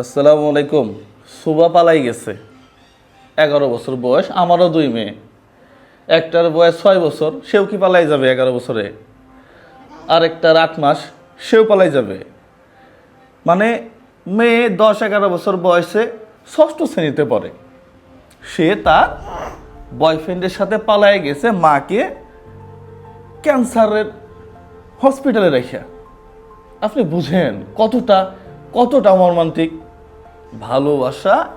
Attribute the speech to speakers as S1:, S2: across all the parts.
S1: আসসালামু আলাইকুম। সুবা পালাই গেছে। এগারো বছর বয়স, আমারও দুই মেয়ে। একটার বয়স ছয় বছর, সেও কি পালাই যাবে এগারো বছরে? আর একটার আট মাস, সেও পালাই যাবে। মানে মেয়ে দশ এগারো বছর বয়সে ষষ্ঠ শ্রেণীতে পড়ে। সে তার বয়ফ্রেন্ডের সাথে পালায় গেছে মাকে ক্যান্সারের হসপিটালে রেখে। আপনি বুঝেন কতটা কতটা মর্মান্তিক। ভালোবাসা,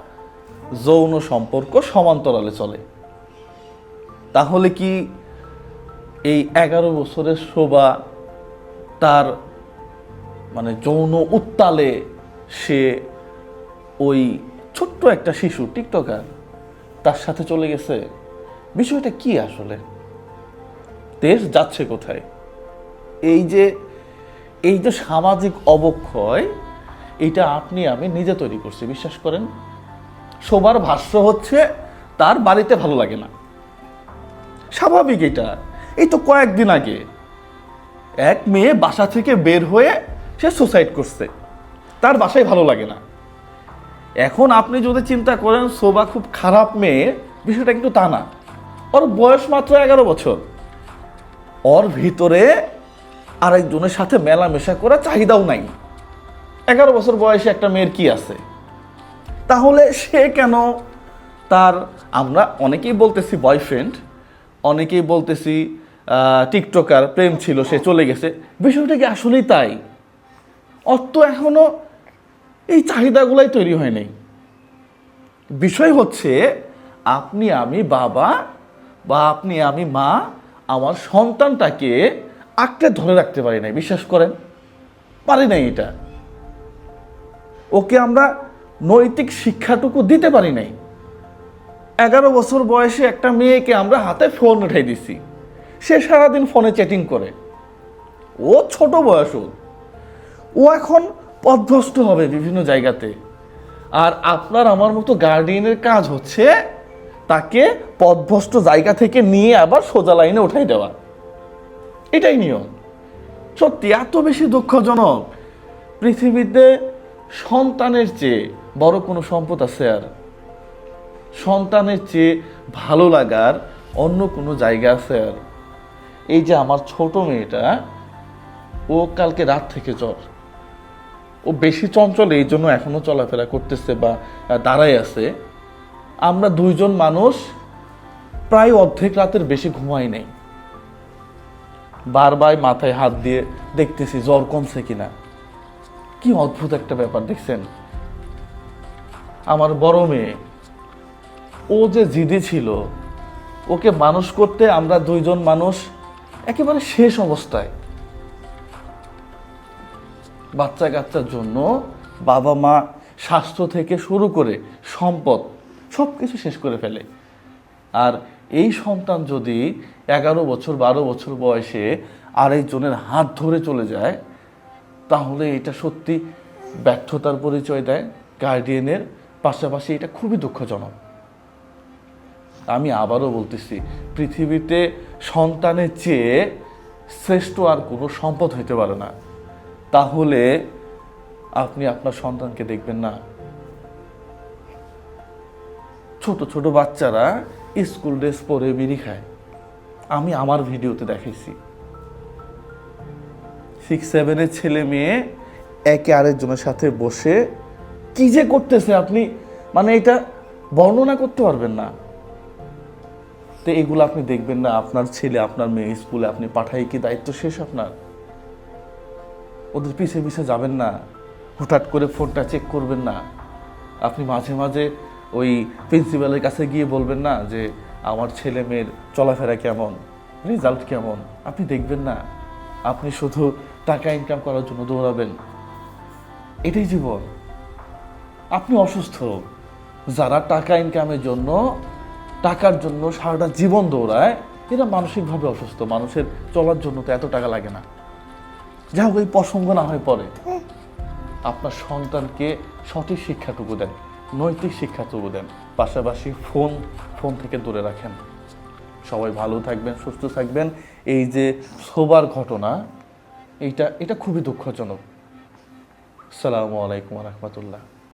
S1: যৌন সম্পর্ক সমান্তরালে চলে। তাহলে কি এই এগারো বছরের শোভা তার মানে যৌন উত্তালে সে ওই ছোট্ট একটা শিশু, টিকটকার, তার সাথে চলে গেছে? বিষয়টা কি আসলে? দেশ যাচ্ছে কোথায়? এই যে এই যে সামাজিক অবক্ষয় এটা আপনি, আমি নিজে তৈরি করছি, বিশ্বাস করেন। সবার ভাষ্য হচ্ছে, তার বাড়িতে ভালো লাগে না। স্বাভাবিক এটা। এই তো কয়েকদিন আগে এক মেয়ে বাসা থেকে বের হয়ে সে সুসাইড করছে। তার বাসায় ভালো লাগে না। এখন আপনি যদি চিন্তা করেন শোভা খুব খারাপ মেয়ে, বিষয়টা কিন্তু তা না। ওর বয়স মাত্র এগারো বছর। ওর ভিতরে আরেকজনের সাথে মেলামেশা করার চাহিদাও নাই। এগারো বছর বয়সে একটা মেয়ের কি আছে? তাহলে সে কেন তার, আমরা অনেকেই বলতেছি বয়ফ্রেন্ড অনেকেই বলতেছি টিকটকার প্রেম ছিল, সে চলে গেছে। বিষয়টা কি আসলেই তাই? অত এখনও এই চাহিদাগুলাই তৈরি হয়নি বিষয় হচ্ছে, আপনি আমি বাবা বা আপনি আমি মা, আমার সন্তানটাকে আঁকড়ে ধরে রাখতে পারি নাই। বিশ্বাস করেন? পারি নাই এটা। ওকে আমরা নৈতিক শিক্ষাটুকু দিতে পারি নাই। এগারো বছর বয়সে একটা মেয়েকে আমরা হাতে ফোন উঠাই দিছি। সে সারাদিন ফোনে চ্যাটিং করে। ও ছোট বয়স। ও এখন পথভ্রষ্ট হবে বিভিন্ন জায়গাতে। আর আপনার আমার মতো গার্ডিয়ানের কাজ হচ্ছে তাকে পথভ্রষ্ট জায়গা থেকে নিয়ে আবার সোজা লাইনে উঠাই দেওয়া। এটাই নিয়ম। সত্যি, এত বেশি দুঃখজনক। পৃথিবীতে সন্তানের চেয়ে বড় কোনো সম্পদ আছে আর? সন্তানের চেয়ে ভালো লাগার অন্য কোনো জায়গা আছে আর? এই যে আমার ছোট মেয়েটা, ও কালকে রাত থেকে জ্বর। ও বেশি চঞ্চল, এই জন্য এখনও চলাফেরা করতেছে বা দাঁড়াই আছে। আমরা দুইজন মানুষ প্রায় অর্ধেক রাতের বেশি ঘুমাই নেই। বারবার মাথায় হাত দিয়ে দেখতেছি জ্বর কমছে কিনা। কি অদ্ভুত একটা ব্যাপার দেখছেন? আমার বড় মেয়ে, ও যে জিদি ছিল, ওকে মানুষ করতে আমরা দুইজন মানুষ একেবারে শেষ অবস্থায়। বাচ্চা কাচ্চার জন্য বাবা মা স্বাস্থ্য থেকে শুরু করে সম্পদ সব কিছু শেষ করে ফেলে। আর এই সন্তান যদি এগারো বছর, বারো বছর বয়সে আরেকজনের হাত ধরে চলে যায় তাহলে এটা সত্যি ব্যর্থতার পরিচয় দেয় গার্ডিয়ানের। পাশাপাশি এটা খুবই দুঃখজনক। আমি আবারও বলতেছি, পৃথিবীতে সন্তানের চেয়ে শ্রেষ্ঠ আর কোনো সম্পদ হইতে পারে না। তাহলে আপনি আপনার সন্তানকে দেখবেন না। ছোট ছোট বাচ্চারা স্কুল ড্রেস পরে বিড়ি খায়। আমি আমার ভিডিওতে দেখাইছি। সিক্স সেভেনের ছেলে মেয়ে একে আরেকজনের সাথে বসে কি যে করতেছে আপনি? মানে এটা বর্ণনা করতে পারবেন না। তো এগুলো আপনি দেখবেন না, আপনার ছেলে, আপনার মেয়ে স্কুলে আপনি পাঠাই কি দায়িত্ব শেষ আপনার? ওদের পিছে পিছে যাবেন না হঠাৎ করে ফোনটা চেক করবেন না। আপনি মাঝে মাঝে ওই প্রিন্সিপালের কাছে গিয়ে বলবেন না যে, আমার ছেলে মেয়ের চলাফেরা কেমন? রেজাল্ট কেমন? আপনি দেখবেন না। আপনি শুধু টাকা ইনকাম করার জন্য দৌড়াবেন। এটাই জীবন। আপনি অসুস্থ, যারা টাকা ইনকামের জন্য, টাকার জন্য সারাটা জীবন দৌড়ায়, এরা মানসিকভাবে অসুস্থ। মানুষের চলার জন্য তো এত টাকা লাগে না। যা হোক, এই প্রসঙ্গ না হয়ে পড়ে। আপনার সন্তানকে সঠিক শিক্ষাটুকু দেন, নৈতিক শিক্ষাটুকু দেন, পাশাপাশি ফোন ফোন থেকে দূরে রাখেন। সবাই ভালো থাকবেন, সুস্থ থাকবেন। এই যে শোবার ঘটনা এটা এটা খুবই দুঃখজনক। সালামু আলাইকুম রহমতুল্লাহ।